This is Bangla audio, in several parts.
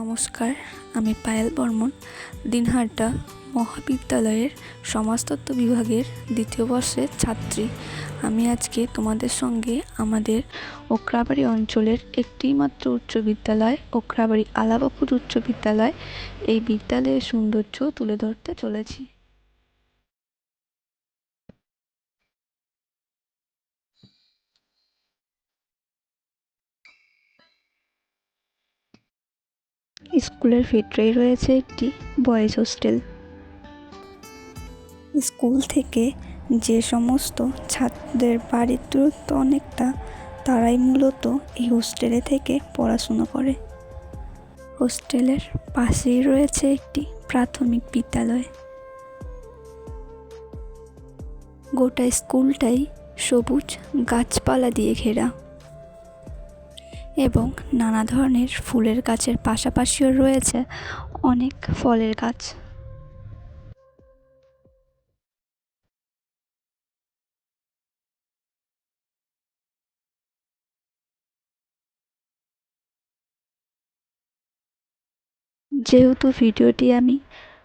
নমস্কার, আমি পায়েল বর্মন, দিনহাটা মহাবিদ্যালয়ের সমাজতত্ত্ব বিভাগের দ্বিতীয় বর্ষের ছাত্রী। আমি আজকে তোমাদের সঙ্গে আমাদের ওকরাবাড়ি অঞ্চলের একটি মাত্র উচ্চ বিদ্যালয়, ওকরাবাড়ি আলাবাপুর উচ্চ বিদ্যালয়, এই বিদ্যালয়ের সৌন্দর্য তুলে ধরতে চলেছি। স্কুলের ভিতরেই রয়েছে একটি বয়েজ হোস্টেল। স্কুল থেকে যে সমস্ত ছাত্রদের বাড়ির দূরত্ব অনেকটা, তারাই মূলত এই হোস্টেলে থেকে পড়াশুনো করে। হোস্টেলের পাশেই রয়েছে একটি প্রাথমিক বিদ্যালয়। গোটা স্কুলটাই সবুজ গাছপালা দিয়ে ঘেরা। এবং নানা ধরনের ফুলের গাছের পাশাপাশিও রয়েছে অনেক ফলের গাছ। যেহেতু ভিডিওটি আমি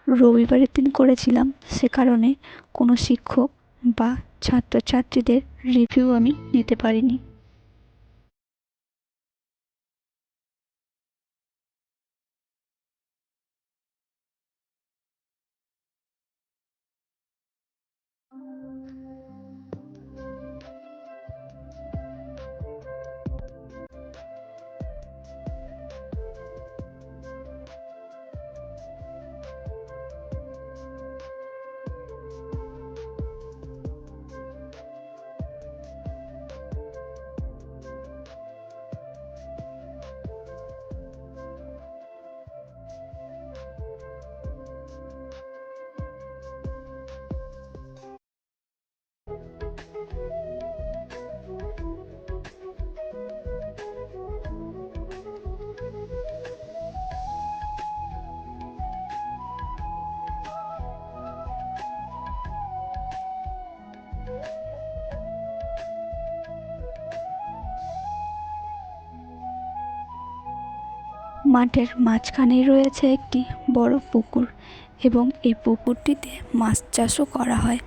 রবিবারের দিন করেছিলাম, সে কারণে কোনো শিক্ষক বা ছাত্রছাত্রীদের রিভিউ আমি নিতে পারিনি। মাঠের মাঝখানে রয়েছে একটি বড় পুকুর এবং এই পুকুরটিতে মাছ চাষও করা হয়।